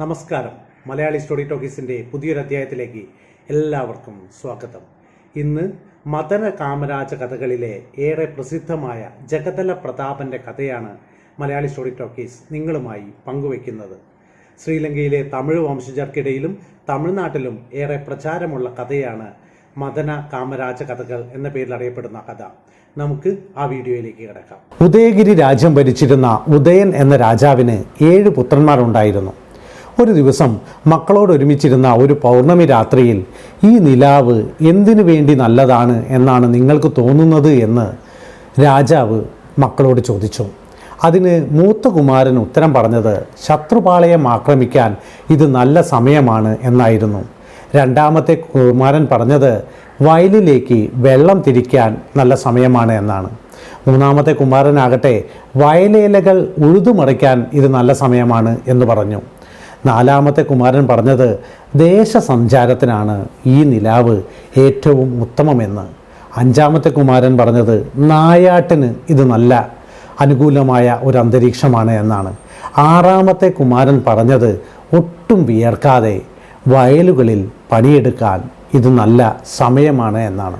നമസ്കാരം. മലയാളി സ്റ്റോറി ടോക്കീസിന്റെ പുതിയൊരു അധ്യായത്തിലേക്ക് എല്ലാവർക്കും സ്വാഗതം. ഇന്ന് മദന കാമരാജ കഥകളിലെ ഏറെ പ്രസിദ്ധമായ ജഗതല പ്രതാപന്റെ കഥയാണ് മലയാളി സ്റ്റോറി ടോക്കീസ് നിങ്ങളുമായി പങ്കുവയ്ക്കുന്നത്. ശ്രീലങ്കയിലെ തമിഴ് വംശജർക്കിടയിലും തമിഴ്നാട്ടിലും ഏറെ പ്രചാരമുള്ള കഥയാണ് മദന കാമരാജ കഥകൾ എന്ന പേരിൽ അറിയപ്പെടുന്ന കഥ. നമുക്ക് ആ വീഡിയോയിലേക്ക് കിടക്കാം. ഉദയഗിരി രാജ്യം ഭരിച്ചിരുന്ന ഉദയൻ എന്ന രാജാവിന് ഏഴ് പുത്രന്മാരുണ്ടായിരുന്നു. ഒരു ദിവസം മക്കളോടൊരുമിച്ചിരുന്ന ഒരു പൗർണമി രാത്രിയിൽ ഈ നിലാവ് എന്തിനു വേണ്ടി നല്ലതാണ് എന്നാണ് നിങ്ങൾക്ക് തോന്നുന്നത് എന്ന് രാജാവ് മക്കളോട് ചോദിച്ചു. അതിന് മൂത്ത കുമാരൻ ഉത്തരം പറഞ്ഞത് ശത്രുപാളയം ആക്രമിക്കാൻ ഇത് നല്ല സമയമാണ് എന്നായിരുന്നു. രണ്ടാമത്തെ കുമാരൻ പറഞ്ഞത് വയലിലേക്ക് വെള്ളം തിരിക്കാൻ നല്ല സമയമാണ് എന്നാണ്. മൂന്നാമത്തെ കുമാരനാകട്ടെ വയലേലകൾ ഉഴുതുമറിക്കാൻ ഇത് നല്ല സമയമാണ് എന്ന് പറഞ്ഞു. നാലാമത്തെ കുമാരൻ പറഞ്ഞത് ദേശസഞ്ചാരത്തിനാണ് ഈ നിലാവ് ഏറ്റവും ഉത്തമമെന്ന്. അഞ്ചാമത്തെ കുമാരൻ പറഞ്ഞത് നായാട്ടിന് ഇത് നല്ല അനുകൂലമായ ഒരു അന്തരീക്ഷമാണ് എന്നാണ്. ആറാമത്തെ കുമാരൻ പറഞ്ഞത് ഒട്ടും വിയർക്കാതെ വയലുകളിൽ പണിയെടുക്കാൻ ഇത് നല്ല സമയമാണ് എന്നാണ്.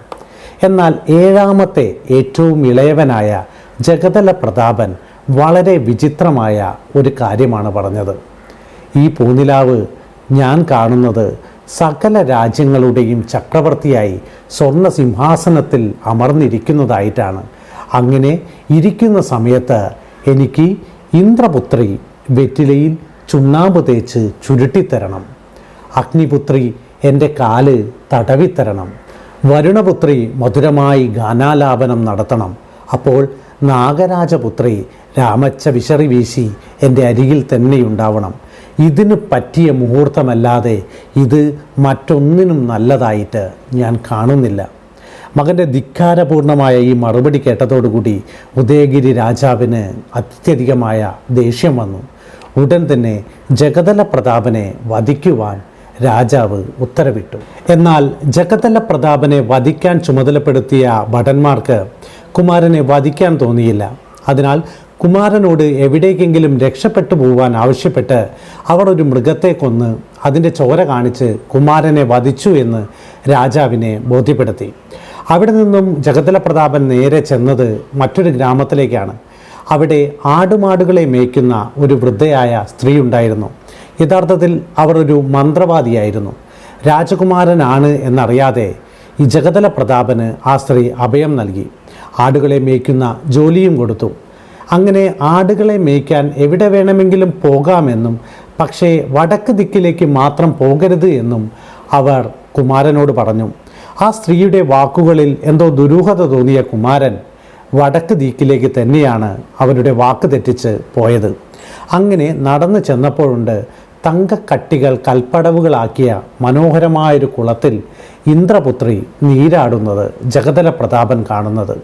എന്നാൽ ഏഴാമത്തെ ഏറ്റവും ഇളയവനായ ജഗതല പ്രതാപൻ വളരെ വിചിത്രമായ ഒരു കാര്യമാണ് പറഞ്ഞത്. ഈ പൂനിലാവ് ഞാൻ കാണുന്നത് സകല രാജ്യങ്ങളുടെയും ചക്രവർത്തിയായി സ്വർണ സിംഹാസനത്തിൽ അമർന്നിരിക്കുന്നതായിട്ടാണ്. അങ്ങനെ ഇരിക്കുന്ന സമയത്ത് എനിക്ക് ഇന്ദ്രപുത്രി വെറ്റിലയിൽ ചുണ്ണാമ്പ് തേച്ച് ചുരുട്ടിത്തരണം. അഗ്നിപുത്രി എന്റെ കാൽ തടവിത്തരണം. വരുണപുത്രി മധുരമായി ഗാനാലാപനം നടത്തണം. അപ്പോൾ നാഗരാജപുത്രി രാമച്ച വിശറി വീശി എന്റെ അരികിൽ തന്നെയുണ്ടാവണം. ഇതിന് പറ്റിയ മുഹൂർത്തമല്ലാതെ ഇത് മറ്റൊന്നിനും നല്ലതായിട്ട് ഞാൻ കാണുന്നില്ല. മകന്റെ ധിക്കാരപൂർണമായ ഈ മറുപടി കേട്ടതോടുകൂടി ഉദയഗിരി രാജാവിന് അത്യധികമായ ദേഷ്യം വന്നു. ഉടൻ തന്നെ ജഗതല പ്രതാപനെ വധിക്കുവാൻ രാജാവ് ഉത്തരവിട്ടു. എന്നാൽ ജഗതല പ്രതാപനെ വധിക്കാൻ ചുമതലപ്പെടുത്തിയ ഭടന്മാർക്ക് കുമാരനെ വധിക്കാൻ തോന്നിയില്ല. അതിനാൽ കുമാരനോട് എവിടേക്കെങ്കിലും രക്ഷപ്പെട്ടു പോകാൻ ആവശ്യപ്പെട്ട് അവർ ഒരു മൃഗത്തെ കൊന്ന് അതിന്റെ ചോര കാണിച്ച് കുമാരനെ വധിച്ചു എന്ന് രാജാവിനെ ബോധ്യപ്പെടുത്തി. അവിടെ നിന്നും ജഗതല പ്രതാപൻ നേരെ ചെന്നത് മറ്റൊരു ഗ്രാമത്തിലേക്കാണ്. അവിടെ ആടുമാടുകളെ മേയ്ക്കുന്ന ഒരു വൃദ്ധയായ സ്ത്രീ ഉണ്ടായിരുന്നു യഥാർത്ഥത്തിൽ അവർ ഒരു മന്ത്രവാദിയായിരുന്നു. രാജകുമാരനാണ് എന്നറിയാതെ ഈ ജഗതല പ്രതാപന് ആ സ്ത്രീ അഭയം നൽകി. ആടുകളെ മേയ്ക്കുന്ന ജോലിയും കൊടുത്തു. അങ്ങനെ ആടുകളെ മേയ്ക്കാൻ എവിടെ വേണമെങ്കിലും പോകാമെന്നും പക്ഷേ വടക്ക് ദിക്കിലേക്ക് മാത്രം പോകരുത് എന്നും അവർ കുമാരനോട് പറഞ്ഞു. ആ സ്ത്രീയുടെ വാക്കുകളിൽ എന്തോ ദുരൂഹത തോന്നിയ കുമാരൻ വടക്ക് ദിക്കിലേക്ക് തന്നെയാണ് അവരുടെ വാക്ക് തെറ്റിച്ച് പോയത്. അങ്ങനെ നടന്നു ചെന്നപ്പോഴുണ്ട് തങ്കക്കട്ടികൾ കൽപ്പടവുകളാക്കിയ മനോഹരമായൊരു കുളത്തിൽ ഇന്ദ്രപുത്രി നീരാടുന്നത് ജഗതല പ്രതാപൻ കാണുന്നത്.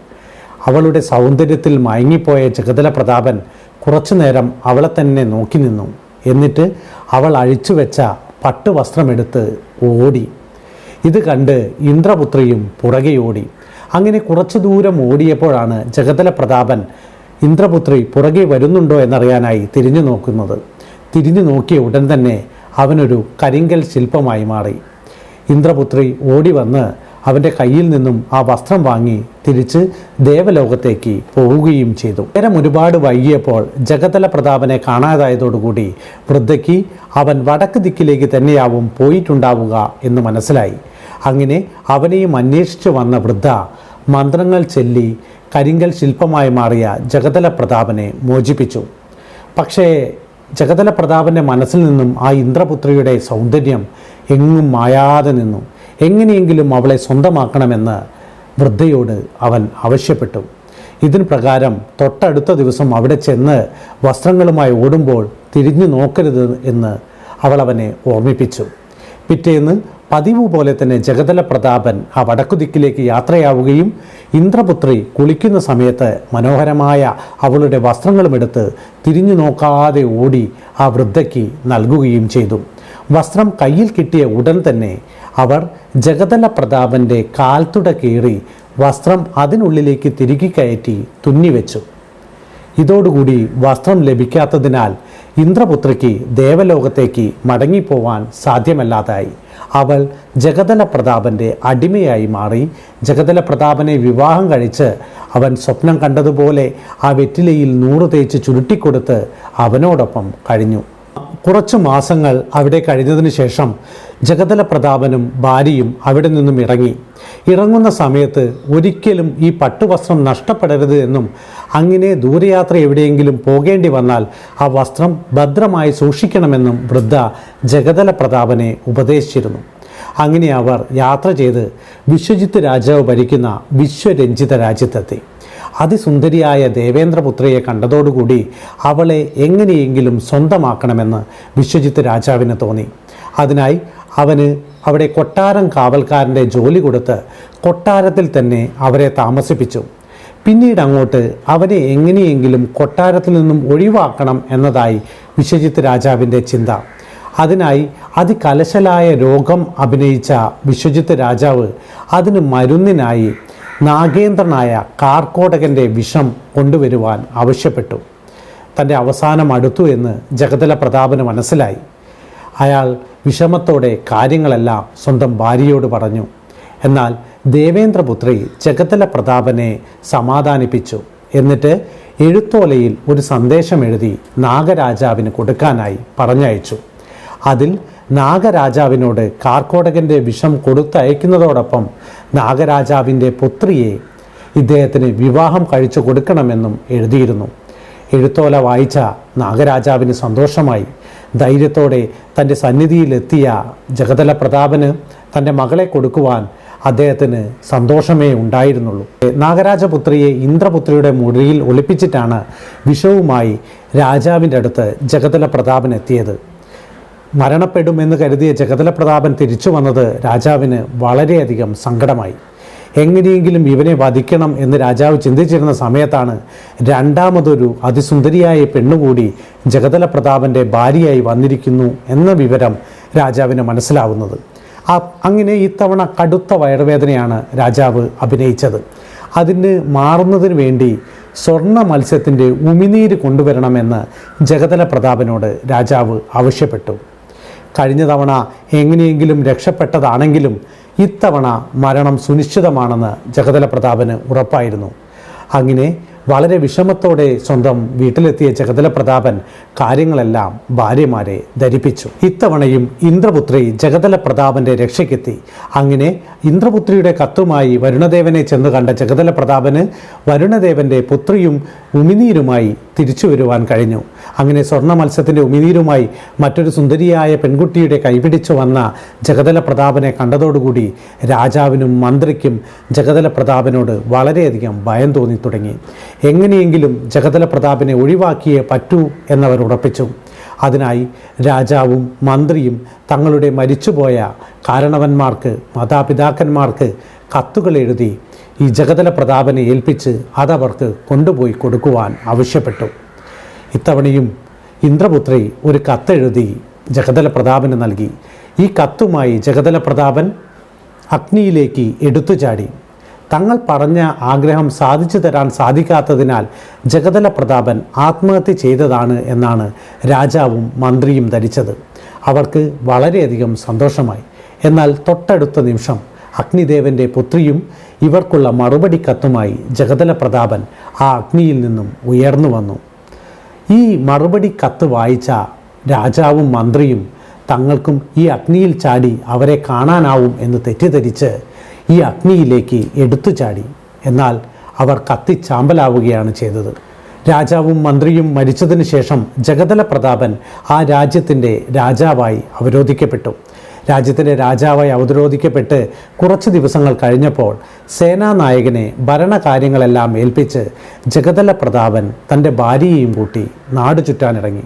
അവളുടെ സൗന്ദര്യത്തിൽ മയങ്ങിപ്പോയ ജഗതല പ്രതാപൻ കുറച്ചു നേരം അവളെ തന്നെ നോക്കി നിന്നു. എന്നിട്ട് അവൾ അഴിച്ചു വെച്ച പട്ടുവസ്ത്രമെടുത്ത് ഓടി. ഇത് കണ്ട് ഇന്ദ്രപുത്രിയും പുറകെ ഓടി. അങ്ങനെ കുറച്ചു ദൂരം ഓടിയപ്പോഴാണ് ജഗതല പ്രതാപൻ ഇന്ദ്രപുത്രി പുറകെ വരുന്നുണ്ടോ എന്നറിയാനായി തിരിഞ്ഞു നോക്കുന്നത്. തിരിഞ്ഞു നോക്കിയ ഉടൻ തന്നെ അവനൊരു കരിങ്കൽ ശില്പമായി മാറി. ഇന്ദ്രപുത്രി ഓടി വന്ന് അവന്റെ കയ്യിൽ നിന്നും ആ വസ്ത്രം വാങ്ങി തിരിച്ച് ദേവലോകത്തേക്ക് പോവുകയും ചെയ്തു. നേരം ഒരുപാട് വൈകിയപ്പോൾ ജഗതല പ്രതാപനെ കാണാതായതോടുകൂടി വൃദ്ധയ്ക്ക് അവൻ വടക്ക് ദിക്കിലേക്ക് തന്നെയാവും പോയിട്ടുണ്ടാവുക എന്ന് മനസ്സിലായി. അങ്ങനെ അവനെയും അന്വേഷിച്ചു വന്ന വൃദ്ധ മന്ത്രങ്ങൾ ചൊല്ലി കരിങ്കൽ ശില്പമായി മാറിയ ജഗതല പ്രതാപനെ മോചിപ്പിച്ചു. പക്ഷേ ജഗതല പ്രതാപന്റെ മനസ്സിൽ നിന്നും ആ ഇന്ദ്രപുത്രിയുടെ സൗന്ദര്യം എങ്ങും മായാതെ നിന്നു. എങ്ങനെയെങ്കിലും അവളെ സ്വന്തമാക്കണമെന്ന് വൃദ്ധയോട് അവൻ ആവശ്യപ്പെട്ടു. ഇതിന് പ്രകാരം തൊട്ടടുത്ത ദിവസം അവിടെ ചെന്ന് വസ്ത്രങ്ങളുമായി ഓടുമ്പോൾ തിരിഞ്ഞു നോക്കരുത് എന്ന് അവൾ അവനെ ഓർമ്മിപ്പിച്ചു. പിറ്റേന്ന് പതിവ് പോലെ തന്നെ ജഗതല പ്രതാപൻ ആ വടക്കുദിക്കിലേക്ക് യാത്രയാവുകയും ഇന്ദ്രപുത്രി കുളിക്കുന്ന സമയത്ത് മനോഹരമായ അവളുടെ വസ്ത്രങ്ങളുമെടുത്ത് തിരിഞ്ഞു നോക്കാതെ ഓടി ആ വൃദ്ധയ്ക്ക് നൽകുകയും ചെയ്തു. വസ്ത്രം കയ്യിൽ കിട്ടിയ ഉടൻ തന്നെ അവർ ജഗതല പ്രതാപന്റെ കാൽത്തുട കീറി വസ്ത്രം അതിനുള്ളിലേക്ക് തിരുകി കയറ്റി തുന്നിവെച്ചു. ഇതോടുകൂടി വസ്ത്രം ലഭിക്കാത്തതിനാൽ ഇന്ദ്രപുത്രിക്ക് ദേവലോകത്തേക്ക് മടങ്ങിപ്പോവാൻ സാധ്യമല്ലാതായി. അവൾ ജഗതല പ്രതാപന്റെ അടിമയായി മാറി. ജഗതല പ്രതാപനെ വിവാഹം കഴിച്ച് അവൻ സ്വപ്നം കണ്ടതുപോലെ ആ വെറ്റിലയിൽ നൂറ് തേച്ച് ചുരുട്ടിക്കൊടുത്ത് അവനോടൊപ്പം കഴിഞ്ഞു. കുറച്ചു മാസങ്ങൾ അവിടെ കഴിഞ്ഞതിന് ശേഷം ജഗതല പ്രതാപനും ഭാര്യയും അവിടെ നിന്നും ഇറങ്ങി. ഇറങ്ങുന്ന സമയത്ത് ഒരിക്കലും ഈ പട്ടുവസ്ത്രം നഷ്ടപ്പെടരുത് എന്നും അങ്ങനെ ദൂരയാത്ര എവിടെയെങ്കിലും പോകേണ്ടി വന്നാൽ ആ വസ്ത്രം ഭദ്രമായി സൂക്ഷിക്കണമെന്നും വൃദ്ധ ജഗതല പ്രതാപനെ ഉപദേശിച്ചിരുന്നു. അങ്ങനെ അവർ യാത്ര ചെയ്ത് വിശ്വജിത്ത് രാജാവ് ഭരിക്കുന്ന വിശ്വരഞ്ജിത രാജ്യത്തെത്തി. അതിസുന്ദരിയായ ദേവേന്ദ്രപുത്രയെ കണ്ടതോടുകൂടി അവളെ എങ്ങനെയെങ്കിലും സ്വന്തമാക്കണമെന്ന് വിശ്വജിത്ത് രാജാവിന് തോന്നി. അതിനായി അവന് അവിടെ കൊട്ടാരം കാവൽക്കാരന്റെ ജോലി കൊടുത്ത് കൊട്ടാരത്തിൽ തന്നെ അവരെ താമസിപ്പിച്ചു. പിന്നീട് അങ്ങോട്ട് അവരെ എങ്ങനെയെങ്കിലും കൊട്ടാരത്തിൽ നിന്നും ഒഴിവാക്കണം എന്നതായി വിശ്വജിത്ത് രാജാവിന്റെ ചിന്ത. അതിനായി അതികലശലായ രോഗം അഭിനയിച്ച വിശ്വജിത്ത് രാജാവ് അതിന് മരുന്നിനായി നാഗേന്ദ്രനായ കാർക്കോടകന്റെ വിഷം കൊണ്ടുവരുവാൻ ആവശ്യപ്പെട്ടു. തന്റെ അവസാനം അടുത്തു എന്ന് ജഗതല പ്രതാപന് മനസ്സിലായി. അയാൾ വിഷമത്തോടെ കാര്യങ്ങളെല്ലാം സ്വന്തം ഭാര്യയോട് പറഞ്ഞു. എന്നാൽ ദേവേന്ദ്രപുത്രി ചെക്കത്തല പ്രതാപനെ സമാധാനിപ്പിച്ചു. എന്നിട്ട് എഴുത്തോലയിൽ ഒരു സന്ദേശം എഴുതി നാഗരാജാവിന് കൊടുക്കാനായി പറഞ്ഞയച്ചു. അതിൽ നാഗരാജാവിനോട് കാർക്കോടകന്റെ വിഷം കൊടുത്തയക്കുന്നതോടൊപ്പം നാഗരാജാവിന്റെ പുത്രിയെ ഇദ്ദേഹത്തിന് വിവാഹം കഴിച്ചു കൊടുക്കണമെന്നും എഴുതിയിരുന്നു. എഴുത്തോല വായിച്ച നാഗരാജാവിന് സന്തോഷമായി. ധൈര്യത്തോടെ തന്റെ സന്നിധിയിലെത്തിയ ജഗതല പ്രതാപന് തന്റെ മകളെ കൊടുക്കുവാൻ അദ്ദേഹത്തിന് സന്തോഷമേ ഉണ്ടായിരുന്നുള്ളൂ. നാഗരാജപുത്രിയെ ഇന്ദ്രപുത്രിയുടെ മുറിയിൽ ഒളിപ്പിച്ചിട്ടാണ് വിഷവുമായി രാജാവിന്റെ അടുത്ത് ജഗതല പ്രതാപൻ എത്തിയത്. മരണപ്പെടുമെന്ന് കരുതിയ ജഗതല പ്രതാപൻ തിരിച്ചു വന്നത് രാജാവിന് വളരെയധികം സങ്കടമായി. എങ്ങനെയെങ്കിലും ഇവനെ വധിക്കണം എന്ന് രാജാവ് ചിന്തിച്ചിരുന്ന സമയത്താണ് രണ്ടാമതൊരു അതിസുന്ദരിയായ പെണ്ണുകൂടി ജഗതല പ്രതാപന്റെ ഭാര്യയായി വന്നിരിക്കുന്നു എന്ന വിവരം രാജാവിന് മനസ്സിലാവുന്നത്. അങ്ങനെ ഇത്തവണ കടുത്ത വയറുവേദനയാണ് രാജാവ് അഭിനയിച്ചത്. അതിന് മാറുന്നതിന് വേണ്ടി സ്വർണ മത്സ്യത്തിന്റെ ഉമിനീര് കൊണ്ടുവരണമെന്ന് ജഗതല പ്രതാപനോട് രാജാവ് ആവശ്യപ്പെട്ടു. കഴിഞ്ഞ തവണ എങ്ങനെയെങ്കിലും രക്ഷപ്പെട്ടതാണെങ്കിലും ഇത്തവണ മരണം സുനിശ്ചിതമാണെന്ന് ജഗതല പ്രതാപന് ഉറപ്പായിരുന്നു. അങ്ങനെ വളരെ വിഷമത്തോടെ സ്വന്തം വീട്ടിലെത്തിയ ജഗതല പ്രതാപൻ കാര്യങ്ങളെല്ലാം ഭാര്യമാരെ ധരിപ്പിച്ചു. ഇത്തവണയും ഇന്ദ്രപുത്രി ജഗതല പ്രതാപന്റെ രക്ഷയ്ക്കെത്തി. അങ്ങനെ ഇന്ദ്രപുത്രിയുടെ കത്തുമായി വരുണദേവനെ ചെന്ന് കണ്ട ജഗതല പ്രതാപന് വരുണദേവന്റെ പുത്രിയും ഉമിനീരുമായി തിരിച്ചു വരുവാൻ കഴിഞ്ഞു. അങ്ങനെ സ്വർണ മത്സ്യത്തിന്റെ ഉമിനീരുമായി മറ്റൊരു സുന്ദരിയായ പെൺകുട്ടിയുടെ കൈപിടിച്ചു വന്ന ജഗതല പ്രതാപനെ കണ്ടതോടുകൂടി രാജാവിനും മന്ത്രിക്കും ജഗതല പ്രതാപനോട് വളരെയധികം ഭയം തോന്നി തുടങ്ങി. എങ്ങനെയെങ്കിലും ജഗതല പ്രതാപനെ ഒഴിവാക്കിയേ പറ്റൂ എന്നവർ ഉറപ്പിച്ചു. അതിനായി രാജാവും മന്ത്രിയും തങ്ങളുടെ മരിച്ചുപോയ കാരണവന്മാർക്ക് മാതാപിതാക്കന്മാർക്ക് കത്തുകൾ എഴുതി ഈ ജഗതല പ്രതാപനെ ഏൽപ്പിച്ച് അതവർക്ക് കൊണ്ടുപോയി കൊടുക്കുവാൻ ആവശ്യപ്പെട്ടു. ഇത്തവണയും ഇന്ദ്രപുത്രി ഒരു കത്തെഴുതി ജഗതല പ്രതാപന് നൽകി. ഈ കത്തുമായി ജഗതല പ്രതാപൻ അഗ്നിയിലേക്ക് എടുത്തു ചാടി തങ്ങൾ പറഞ്ഞ ആഗ്രഹം സാധിച്ചു തരാൻ സാധിക്കാത്തതിനാൽ ജഗതല പ്രതാപൻ ആത്മഹത്യ ചെയ്തതാണ് എന്നാണ് രാജാവും മന്ത്രിയും ധരിച്ചത്. അവർക്ക് വളരെയധികം സന്തോഷമായി. എന്നാൽ തൊട്ടടുത്ത നിമിഷം അഗ്നിദേവന്റെ പുത്രിയും ഇവർക്കുള്ള മറുപടി കത്തുമായി ജഗതല പ്രതാപൻ ആ അഗ്നിയിൽ നിന്നും ഉയർന്നു വന്നു. ഈ മറുപടി കത്ത് വായിച്ച രാജാവും മന്ത്രിയും തങ്ങൾക്കും ഈ അഗ്നിയിൽ ചാടി അവരെ കാണാനാവും എന്ന് തെറ്റിദ്ധരിച്ച് ഈ അഗ്നിയിലേക്ക് എടുത്തു ചാടി. എന്നാൽ അവർ കത്തിച്ചാമ്പലാവുകയാണ് ചെയ്തത്. രാജാവും മന്ത്രിയും മരിച്ചതിന് ശേഷം ജഗതല പ്രതാപൻ ആ രാജ്യത്തിന്റെ രാജാവായി അവരോധിക്കപ്പെട്ടു. രാജ്യത്തിന്റെ രാജാവായി അവതരോധിക്കപ്പെട്ട് കുറച്ച് ദിവസങ്ങൾ കഴിഞ്ഞപ്പോൾ സേനാനായകനെ ഭരണകാര്യങ്ങളെല്ലാം ഏൽപ്പിച്ച് ജഗതല പ്രതാപൻ തന്റെ ഭാര്യയെയും കൂട്ടി നാട് ചുറ്റാനിറങ്ങി.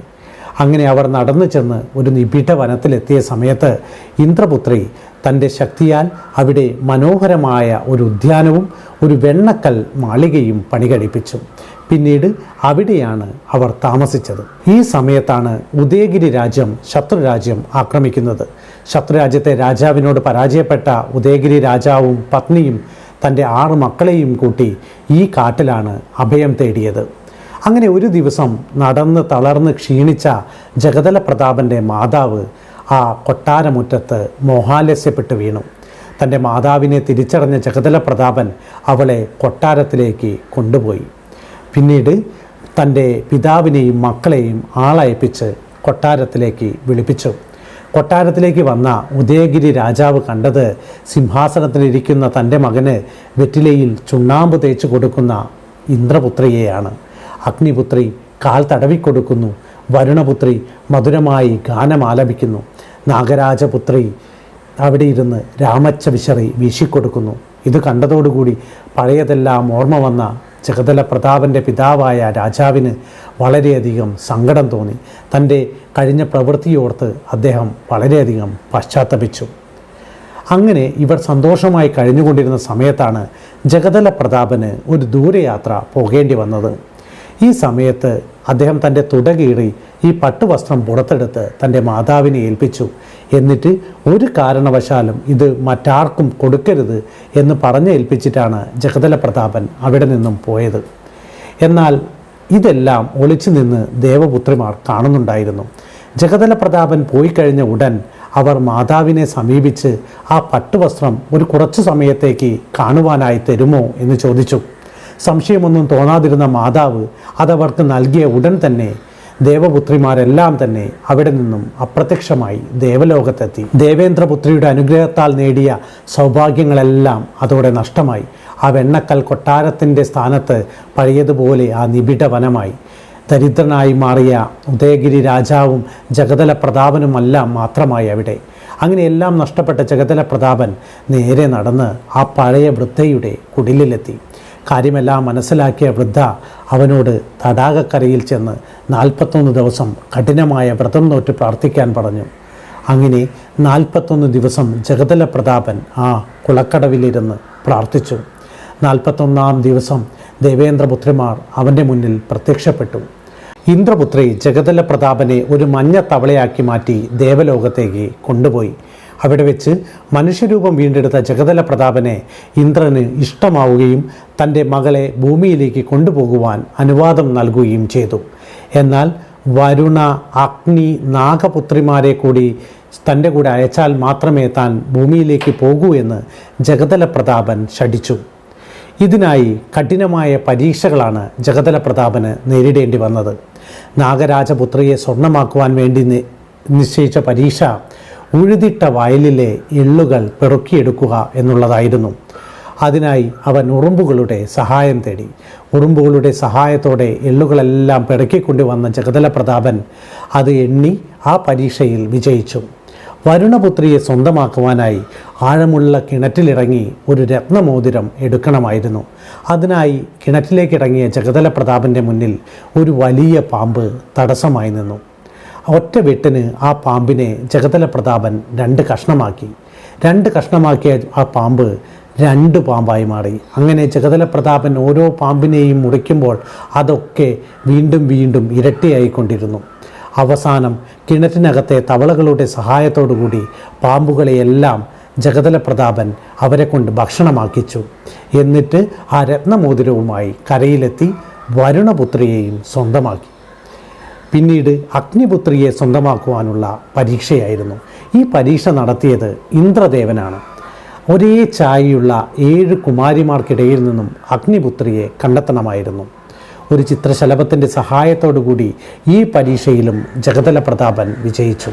അങ്ങനെ അവർ നടന്നു ചെന്ന് ഒരു നിബിഡ വനത്തിലെത്തിയ സമയത്ത് ഇന്ദ്രപുത്രി തന്റെ ശക്തിയാൽ അവിടെ മനോഹരമായ ഒരു ഉദ്യാനവും ഒരു വെണ്ണക്കൽ മാളികയും പണികഴിപ്പിച്ചു. പിന്നീട് അവിടെയാണ് അവർ താമസിച്ചത്. ഈ സമയത്താണ് ഉദയഗിരി രാജ്യം ശത്രുരാജ്യം ആക്രമിക്കുന്നത്. ശത്രുരാജ്യത്തെ രാജാവിനോട് പരാജയപ്പെട്ട ഉദയഗിരി രാജാവും പത്നിയും തന്റെ ആറ് മക്കളെയും കൂട്ടി ഈ കാട്ടിലാണ് അഭയം തേടിയത്. അങ്ങനെ ഒരു ദിവസം നടന്ന് തളർന്ന് ക്ഷീണിച്ച ജഗതല പ്രതാപന്റെ മാതാവ് ആ കൊട്ടാരമുറ്റത്ത് മോഹാലസ്യപ്പെട്ട് വീണു. തന്റെ മാതാവിനെ തിരിച്ചറിഞ്ഞ ജഗതല പ്രതാപൻ അവളെ കൊട്ടാരത്തിലേക്ക് കൊണ്ടുപോയി. പിന്നീട് തന്റെ പിതാവിനെയും മക്കളെയും ആളയപ്പിച്ച് കൊട്ടാരത്തിലേക്ക് വിളിപ്പിച്ചു. കൊട്ടാരത്തിലേക്ക് വന്ന ഉദയഗിരി രാജാവ് കണ്ടത് സിംഹാസനത്തിലിരിക്കുന്ന തന്റെ മകന് വെറ്റിലയിൽ ചുണ്ണാമ്പ് തേച്ച് കൊടുക്കുന്ന ഇന്ദ്രപുത്രിയെയാണ്. അഗ്നിപുത്രി കാൽ തടവിക്കൊടുക്കുന്നു വരുണപുത്രി മധുരമായി ഗാനം ആലപിക്കുന്നു നാഗരാജപുത്രി അവിടെ ഇരുന്ന് രാമച്ച വിശറി വീശിക്കൊടുക്കുന്നു. ഇത് കണ്ടതോടുകൂടി പഴയതെല്ലാം ഓർമ്മ വന്ന ജഗതല പ്രതാപന്റെ പിതാവായ രാജാവിന് വളരെയധികം സങ്കടം തോന്നി. തന്റെ കഴിഞ്ഞ പ്രവൃത്തിയോർത്ത് അദ്ദേഹം വളരെയധികം പശ്ചാത്തപിച്ചു. അങ്ങനെ ഇവർ സന്തോഷമായി കഴിഞ്ഞുകൊണ്ടിരുന്ന സമയത്താണ് ജഗതല പ്രതാപന് ഒരു ദൂരയാത്ര പോകേണ്ടി വന്നത്. ഈ സമയത്ത് അദ്ദേഹം തന്റെ തുടകീറി ഈ പട്ടുവസ്ത്രം പുറത്തെടുത്ത് തന്റെ മാതാവിനെ ഏൽപ്പിച്ചു. എന്നിട്ട് ഒരു കാരണവശാലും ഇത് മറ്റാർക്കും കൊടുക്കരുത് എന്ന് പറഞ്ഞേൽപ്പിച്ചിട്ടാണ് ജഗതല പ്രതാപൻ അവിടെ നിന്നും പോയത്. എന്നാൽ ഇതെല്ലാം ഒളിച്ചു നിന്ന് ദേവപുത്രിമാർ കാണുന്നുണ്ടായിരുന്നു. ജഗതല പ്രതാപൻ പോയി കഴിഞ്ഞ ഉടൻ അവർ മാതാവിനെ സമീപിച്ച് ആ പട്ടുവസ്ത്രം ഒരു കുറച്ചു സമയത്തേക്ക് കാണുവാനായി തരുമോ എന്ന് ചോദിച്ചു. സംശയമൊന്നും തോന്നാതിരുന്ന മാതാവ് അതവർക്ക് നൽകിയ ഉടൻ തന്നെ ദേവപുത്രിമാരെല്ലാം തന്നെ അവിടെ നിന്നും അപ്രത്യക്ഷമായി ദേവലോകത്തെത്തി. ദേവേന്ദ്രപുത്രിയുടെ അനുഗ്രഹത്താൽ നേടിയ സൗഭാഗ്യങ്ങളെല്ലാം അതോടെ നഷ്ടമായി. ആ വെണ്ണക്കൽ കൊട്ടാരത്തിന്റെ സ്ഥാനത്ത് പഴയതുപോലെ ആ നിബിഡ വനമായി. ദരിദ്രനായി മാറിയ ഉദയഗിരി രാജാവും ജഗതല പ്രതാപനുമെല്ലാം മാത്രമായി അവിടെ. അങ്ങനെ എല്ലാം നഷ്ടപ്പെട്ട ജഗതല പ്രതാപൻ നേരെ നടന്ന് ആ പഴയ വൃദ്ധയുടെ കുടിലിലെത്തി. കാര്യമെല്ലാം മനസ്സിലാക്കിയ വൃദ്ധ അവനോട് തടാകക്കരയിൽ ചെന്ന് നാൽപ്പത്തൊന്ന് ദിവസം കഠിനമായ വ്രതം നോറ്റ് പ്രാർത്ഥിക്കാൻ പറഞ്ഞു. അങ്ങനെ നാൽപ്പത്തൊന്ന് ദിവസം ജഗതല പ്രതാപൻ ആ കുളക്കടവിലിരുന്ന് പ്രാർത്ഥിച്ചു. നാൽപ്പത്തൊന്നാം ദിവസം ദേവേന്ദ്രപുത്രിമാർ അവന്റെ മുന്നിൽ പ്രത്യക്ഷപ്പെട്ടു. ഇന്ദ്രപുത്രി ജഗതല പ്രതാപനെ ഒരു മഞ്ഞ തവളയാക്കി മാറ്റി ദേവലോകത്തേക്ക് കൊണ്ടുപോയി. അവിടെ വെച്ച് മനുഷ്യരൂപം വീണ്ടെടുത്ത ജഗതല പ്രതാപനെ ഇന്ദ്രന് ഇഷ്ടമാവുകയും തന്റെ മകളെ ഭൂമിയിലേക്ക് കൊണ്ടുപോകുവാൻ അനുവാദം നൽകുകയും ചെയ്തു. എന്നാൽ വരുണ അഗ്നി നാഗപുത്രിമാരെ കൂടി തന്റെ കൂടെ അയച്ചാൽ മാത്രമേ താൻ ഭൂമിയിലേക്ക് പോകൂ എന്ന് ജഗതല പ്രതാപൻ ശഠിച്ചു. ഇതിനായി കഠിനമായ പരീക്ഷകളാണ് ജഗതല പ്രതാപന് നേരിടേണ്ടി വന്നത്. നാഗരാജപുത്രിയെ സ്വർണമാക്കുവാൻ വേണ്ടി നിശ്ചയിച്ച പരീക്ഷ ഉഴുതിട്ട വയലിലെ എള്ളുകൾ പെറുക്കിയെടുക്കുക എന്നുള്ളതായിരുന്നു. അതിനായി അവൻ ഉറുമ്പുകളുടെ സഹായം തേടി. ഉറുമ്പുകളുടെ സഹായത്തോടെ എള്ളുകളെല്ലാം പെറുക്കിക്കൊണ്ടുവന്ന ജഗതല പ്രതാപൻ അത് എണ്ണി ആ പരീക്ഷയിൽ വിജയിച്ചു. വരുണപുത്രിയെ സ്വന്തമാക്കുവാനായി ആഴമുള്ള കിണറ്റിലിറങ്ങി ഒരു രത്നമോതിരം എടുക്കണമായിരുന്നു. അതിനായി കിണറ്റിലേക്കിറങ്ങിയ ജഗതല പ്രതാപന്റെ മുന്നിൽ ഒരു വലിയ പാമ്പ് തടസ്സമായി നിന്നു. ഒറ്റ വെട്ടിന് ആ പാമ്പിനെ ജഗതല പ്രതാപൻ രണ്ട് കഷ്ണമാക്കി. രണ്ട് കഷ്ണമാക്കിയ ആ പാമ്പ് രണ്ട് പാമ്പായി മാറി. അങ്ങനെ ജഗതല പ്രതാപൻ ഓരോ പാമ്പിനെയും മുറിക്കുമ്പോൾ അതൊക്കെ വീണ്ടും വീണ്ടും ഇരട്ടിയായിക്കൊണ്ടിരുന്നു. അവസാനം കിണറ്റിനകത്തെ തവളകളുടെ സഹായത്തോടുകൂടി പാമ്പുകളെയെല്ലാം ജഗതല പ്രതാപൻ അവരെ കൊണ്ട് ഭക്ഷണമാക്കിച്ചു. എന്നിട്ട് ആ രത്നമോതിരവുമായി കരയിലെത്തി വരുണപുത്രിയെയും സ്വന്തമാക്കി. പിന്നീട് അഗ്നിപുത്രിയെ സ്വന്തമാക്കുവാനുള്ള പരീക്ഷയായിരുന്നു. ഈ പരീക്ഷ നടത്തിയത് ഇന്ദ്രദേവനാണ്. ഒരേ ചായയുള്ള ഏഴ് കുമാരിമാർക്കിടയിൽ നിന്നും അഗ്നിപുത്രിയെ കണ്ടെത്തണമായിരുന്നു. ഒരു ചിത്രശലഭത്തിന്റെ സഹായത്തോടുകൂടി ഈ പരീക്ഷയിലും ജഗതല പ്രതാപൻ വിജയിച്ചു.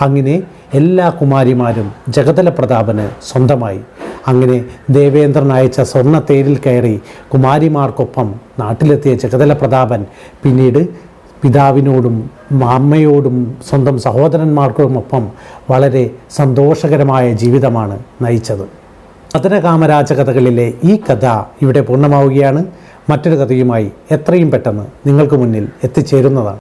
അങ്ങനെ എല്ലാ കുമാരിമാരും ജഗതല പ്രതാപന് സ്വന്തമായി. അങ്ങനെ ദേവേന്ദ്രൻ അയച്ച സ്വർണ തേരിൽ കയറി കുമാരിമാർക്കൊപ്പം നാട്ടിലെത്തിയ ജഗതല പ്രതാപൻ പിന്നീട് പിതാവിനോടും അമ്മയോടും സ്വന്തം സഹോദരന്മാർക്കുമൊപ്പം വളരെ സന്തോഷകരമായ ജീവിതമാണ് നയിച്ചത്. മദനകാമരാജ കഥകളിലെ ഈ കഥ ഇവിടെ പൂർണമാവുകയാണ്. മറ്റൊരു കഥയുമായി എത്രയും പെട്ടെന്ന് നിങ്ങൾക്ക് മുന്നിൽ എത്തിച്ചേരുന്നതാണ്.